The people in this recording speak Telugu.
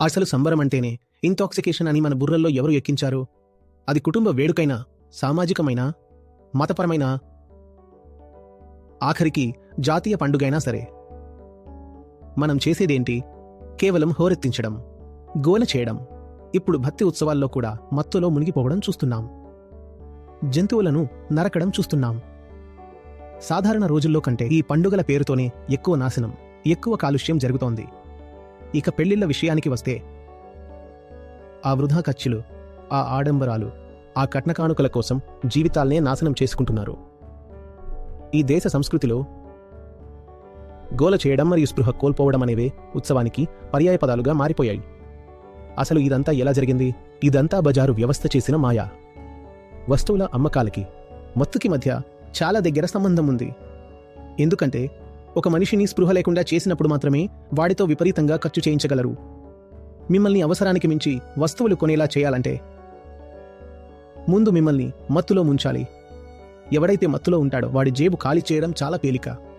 అసలు సంబరం అంటేనే ఇంటాక్సికేషన్ అని మన బుర్రల్లో ఎవరు ఎక్కించారు? అది కుటుంబ వేడుకైనా సామాజికమైన మతపరమైన? ఆఖరికి జాతీయ పండుగైనా సరే. మనం చేసేదేంటి? కేవలం హోరెత్తించడం గోల చేయడం. ఇప్పుడు భక్తి ఉత్సవాల్లో కూడా మత్తులో మునిగిపోవడం చూస్తున్నాం. జంతువులను నరకడం చూస్తున్నాం. సాధారణ రోజుల్లో కంటే ఈ పండుగల పేరుతోనే ఎక్కువ నాశనం ఎక్కువ కాలుష్యం జరుగుతోంది. ఇక పెళ్ళిళ్ళ విషయానికి వస్తే ఆ వృధా ఖర్చులు ఆ ఆడంబరాలు ఆ కట్నకానుకల కోసం జీవితాల్నే నాశనం చేసుకుంటున్నారు. ఈ దేశ సంస్కృతిలో గోల చేయడం మరియు స్పృహ కోల్పోవడం అనేవే ఉత్సవానికి పర్యాయ పదాలుగా మారిపోయాయి. అసలు ఇదంతా ఎలా జరిగింది? ఇదంతా బజారు వ్యవస్థ చేసిన మాయా. వస్తువుల అమ్మకాలకి మత్తుకి మధ్య చాలా దగ్గర సంబంధం ఉంది. ఎందుకంటే ఒక మనిషిని స్పృహ లేకుండా చేసినప్పుడు మాత్రమే వాడితో విపరీతంగా ఖర్చు చేయించగలరు. మిమ్మల్ని అవసరానికి మించి వస్తువులు కొనేలా చేయాలంటే ముందు మిమ్మల్ని మత్తులో ముంచాలి. ఎవడైతే మత్తులో ఉంటాడో వాడి జేబు ఖాళీ చేయడం చాలా పేలిక.